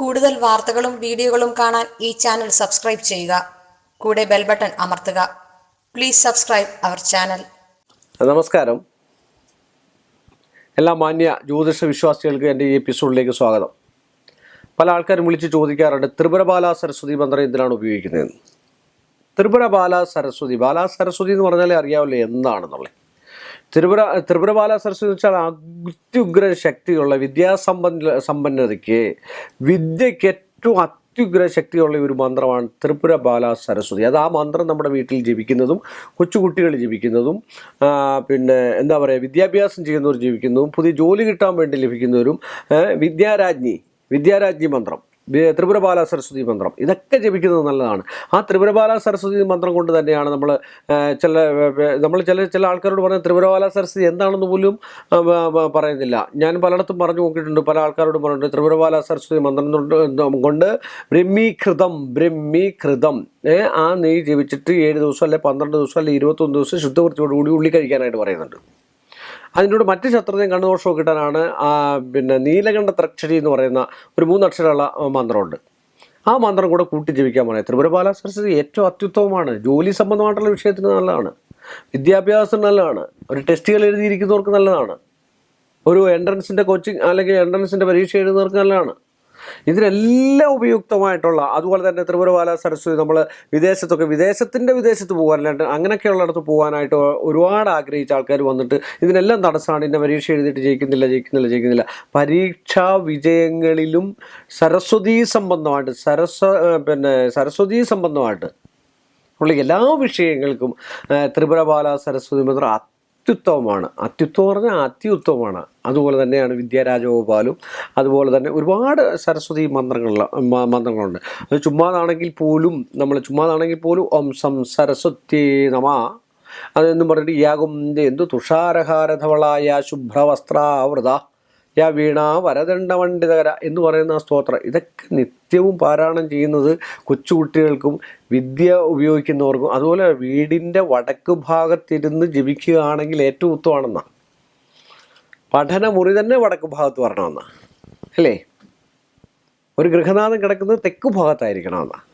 കൂടുതൽ വാർത്തകളും വീഡിയോകളും കാണാൻ ഈ ചാനൽ സബ്സ്ക്രൈബ് ചെയ്യുക. കൂടെ ബെൽ ബട്ടൺ അമർത്തുക. Please subscribe our channel. നമസ്കാരം. എല്ലാ മാന്യ ജ്യോതിഷ വിശ്വാസികൾക്ക് എന്റെ ഈ എപ്പിസോഡിലേക്ക് സ്വാഗതം. പല ആൾക്കാരും വിളിച്ച് ചോദിക്കാറുണ്ട് ത്രിപുര ബാല സരസ്വതി മന്ത്രം എന്തിനാണ് ഉപയോഗിക്കുന്നതെന്ന്? ത്രിപുര ബാല സരസ്വതി. ബാല സരസ്വതി എന്ന് പറഞ്ഞാലേ അറിയാമല്ലോ എന്താണെന്നുള്ളത്? ത്രിപുര ത്രിപുരബാല സരസ്വതി വെച്ചാൽ അത്യുഗ്ര ശക്തിയുള്ള വിദ്യാസമ്പന്ന സമ്പന്നതയ്ക്ക് വിദ്യയ്ക്ക് ഏറ്റവും അത്യുഗ്ര ശക്തിയുള്ള ഒരു മന്ത്രമാണ് ത്രിപുര ബാല സരസ്വതി. അത് ആ മന്ത്രം നമ്മുടെ വീട്ടിൽ ജീവിക്കുന്നതും കൊച്ചുകുട്ടികൾ ജീവിക്കുന്നതും പിന്നെ എന്താ പറയുക വിദ്യാഭ്യാസം ചെയ്യുന്നവർ ജീവിക്കുന്നതും പുതിയ ജോലി കിട്ടാൻ വേണ്ടി ലഭിക്കുന്നവരും വിദ്യാരാജ്ഞി വിദ്യാരാജ്ഞി മന്ത്രം. വി- ത്രിപുര ബാല സരസ്വതി മന്ത്രം. ഇതൊക്കെ ജപിക്കുന്നത് നല്ലതാണ്. ആ ത്രിപുര ബാല സരസ്വതി മന്ത്രം കൊണ്ട് തന്നെയാണ് നമ്മൾ ചില നമ്മൾ ചില ചില ആൾക്കാരോട് പറഞ്ഞ ത്രിപുര ബാല സരസ്വതി എന്താണെന്ന് പോലും പറയുന്നില്ല. ഞാൻ പലയിടത്തും പറഞ്ഞു നോക്കിയിട്ടുണ്ട് പല ആൾക്കാരോട് പറഞ്ഞിട്ടുണ്ട് ത്രിപുര ബാല സരസ്വതി മന്ത്രം കൊണ്ട് ബ്രഹ്മീകൃതം ബ്രഹ്മീകൃതം. ആ നെയ്യ് ജപിച്ചിട്ട് ഏഴ് ദിവസം അല്ലെ പന്ത്രണ്ട് ദിവസം അല്ലെ ഇരുപത്തൊന്ന് ദിവസം ശുദ്ധവൃത്തിയോടുകൂടി ഉള്ളി കഴിക്കാനായിട്ട് പറയുന്നുണ്ട്. അതിന്റെ കൂടെ മറ്റ് ശത്രുതയും കണ്ണുദോഷവും കിട്ടാനാണ് പിന്നെ നീലകണ്ഠ ത്രക്ഷരി എന്ന് പറയുന്ന ഒരു മൂന്നക്ഷരമുള്ള മന്ത്രമുണ്ട്. ആ മന്ത്രം കൂടെ കൂട്ടി ജീവിക്കാൻ പറയാം ത്രിപുര സരസ്വതി ഏറ്റവും അത്യുത്തമമാണ്. ജോലി സംബന്ധമായിട്ടുള്ള വിഷയത്തിന് നല്ലതാണ്. വിദ്യാഭ്യാസം നല്ലതാണ്. ഒരു ടെസ്റ്റുകൾ എഴുതിയിരിക്കുന്നവർക്ക് നല്ലതാണ്. ഒരു എൻട്രൻസിന്റെ കോച്ചിങ് അല്ലെങ്കിൽ എൻട്രൻസിന്റെ പരീക്ഷ എഴുതുന്നവർക്ക് നല്ലതാണ്. ഇതിനെല്ലാം ഉപയുക്തമായിട്ടുള്ള അതുപോലെ തന്നെ ത്രിപുരപാല സരസ്വതി നമ്മൾ വിദേശത്തൊക്കെ വിദേശത്തിന്റെ വിദേശത്ത് പോകാനല്ലാണ്ട് അങ്ങനെയൊക്കെയുള്ളിടത്ത് പോകാനായിട്ട് ഒരുപാട് ആഗ്രഹിച്ച ആൾക്കാർ വന്നിട്ട് ഇതിനെല്ലാം തടസ്സമാണ്. ഇന്ന പരീക്ഷ എഴുതിയിട്ട് ജയിക്കുന്നില്ല ജയിക്കുന്നില്ല ജയിക്കുന്നില്ല. പരീക്ഷാ വിജയങ്ങളിലും സരസ്വതി സംബന്ധമായിട്ട് സരസ്വ പിന്നെ സരസ്വതി സംബന്ധമായിട്ട് ഉള്ള എല്ലാ വിഷയങ്ങൾക്കും ത്രിപുരപാല സരസ്വതി മന്ത്രം അത്യുത്തമമാണ്. അത്യുത്തമം പറഞ്ഞാൽ അത്യുത്തമമാണ്. അതുപോലെ തന്നെയാണ് വിദ്യാരാജഗോപാലും അതുപോലെ തന്നെ ഒരുപാട് സരസ്വതി മന്ത്രങ്ങളുള്ള മന്ത്രങ്ങളുണ്ട്. അത് ചുമ്മാതാണെങ്കിൽ പോലും നമ്മൾ ചുമ്മാതാണെങ്കിൽ പോലും ഓം സം സരസ്വതി നമ. അതെന്നും പറഞ്ഞിട്ട് യാഗം എന്തു തുഷാരഹാരധവളായ ശുഭ്രവസ്ത്രാവൃത. യാ വീണ വരദണ്ഡമണ്ഡിതകര എന്ന് പറയുന്ന ആ സ്തോത്രം. ഇതൊക്കെ നിത്യവും പാരായണം ചെയ്യുന്നത് കൊച്ചുകുട്ടികൾക്കും വിദ്യ ഉപയോഗിക്കുന്നവർക്കും. അതുപോലെ വീടിന്റെ വടക്ക് ഭാഗത്തിരുന്ന് ജപിക്കുകയാണെങ്കിൽ ഏറ്റവും ഉത്തമാണെന്നാണ് പഠനമുറി തന്നെ വടക്ക് ഭാഗത്ത് വരണമെന്നാണ് അല്ലേ? ഒരു ഗൃഹനാഥം കിടക്കുന്നത് തെക്ക് ഭാഗത്തായിരിക്കണമെന്നാണ്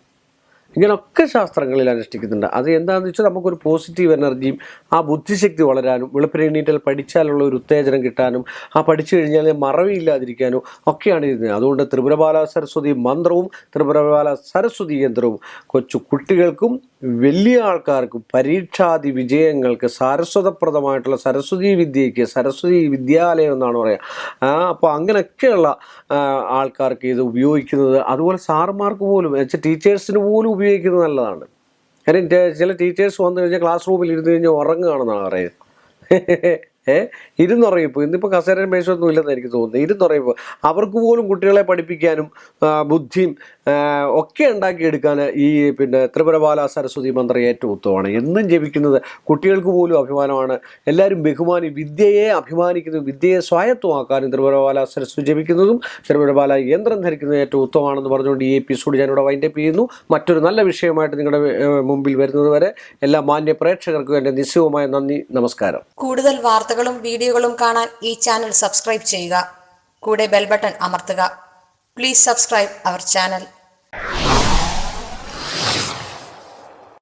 ഇങ്ങനെയൊക്കെ ശാസ്ത്രങ്ങളിൽ അനുഷ്ഠിക്കുന്നുണ്ട്. അത് എന്താണെന്ന് വെച്ചാൽ നമുക്കൊരു പോസിറ്റീവ് എനർജിയും ആ ബുദ്ധിശക്തി വളരാനും വെളുപ്പിന് എണീറ്റാൽ പഠിച്ചാലുള്ള ഒരു ഉത്തേജനം കിട്ടാനും ആ പഠിച്ചു കഴിഞ്ഞാൽ മറവിയില്ലാതിരിക്കാനും ഒക്കെയാണ് ഇത് അതുകൊണ്ട് ത്രിപുരബാല സരസ്വതി മന്ത്രവും ത്രിപുരബാല സരസ്വതി യന്ത്രവും കൊച്ചു കുട്ടികൾക്കും വലിയ ആൾക്കാർക്ക് പരീക്ഷാദി വിജയങ്ങൾക്ക് സാരസ്വതപ്രദമായിട്ടുള്ള സരസ്വതി വിദ്യയ്ക്ക് സരസ്വതി വിദ്യാലയം എന്നാണ് പറയുക. അപ്പോൾ അങ്ങനെയൊക്കെയുള്ള ആൾക്കാർക്ക് ഇത് ഉപയോഗിക്കുന്നത് അതുപോലെ സാറുമാർക്ക് പോലും വെച്ചാൽ ടീച്ചേഴ്സിന് പോലും ഉപയോഗിക്കുന്നത് നല്ലതാണ്. കാര്യം ചില ടീച്ചേഴ്സ് വന്നു കഴിഞ്ഞാൽ ക്ലാസ് റൂമിൽ ഇരുന്ന് കഴിഞ്ഞാൽ ഉറങ്ങുകയാണെന്നാണ് പറയുന്നത്. ഏ ഇരുന്നുറയിപ്പോൾ ഇന്നിപ്പോൾ കസേരൻ മേശമൊന്നും ഇല്ലെന്ന് എനിക്ക് തോന്നുന്നത്. ഇരുന്നുറയിപ്പോൾ അവർക്ക് പോലും കുട്ടികളെ പഠിപ്പിക്കാനും ബുദ്ധിയും ഒക്കെ ഉണ്ടാക്കിയെടുക്കാൻ ഈ പിന്നെ ത്രിപുരബാല സരസ്വതി മന്ത്രം ഏറ്റവും ഉത്തമമാണ്. എന്നും ജപിക്കുന്നത് കുട്ടികൾക്ക് പോലും അഭിമാനമാണ്. എല്ലാവരും ബഹുമാനി വിദ്യയെ അഭിമാനിക്കുന്നതും വിദ്യയെ സ്വായത്തമാക്കാനും ത്രിപുരബാല സരസ്വതി ജപിക്കുന്നതും ത്രിപുരബാല യന്ത്രം ധരിക്കുന്നത് ഏറ്റവും ഉത്തമമാണെന്ന് പറഞ്ഞുകൊണ്ട് ഈ എപ്പിസോഡ് ഞാനിവിടെ വൈൻഡപ്പ് ചെയ്യുന്നു. മറ്റൊരു നല്ല വിഷയമായിട്ട് നിങ്ങളുടെ മുമ്പിൽ വരുന്നത് വരെ എല്ലാ മാന്യ പ്രേക്ഷകർക്കും എന്റെ നിശ്ചയവുമായ നന്ദി നമസ്കാരം. കൂടുതൽ വാർത്തകളും വീഡിയോകളും കാണാൻ ഈ ചാനൽ സബ്സ്ക്രൈബ് ചെയ്യുക. കൂടെ ബെൽബട്ടൺ അമർത്തുക. Please subscribe our channel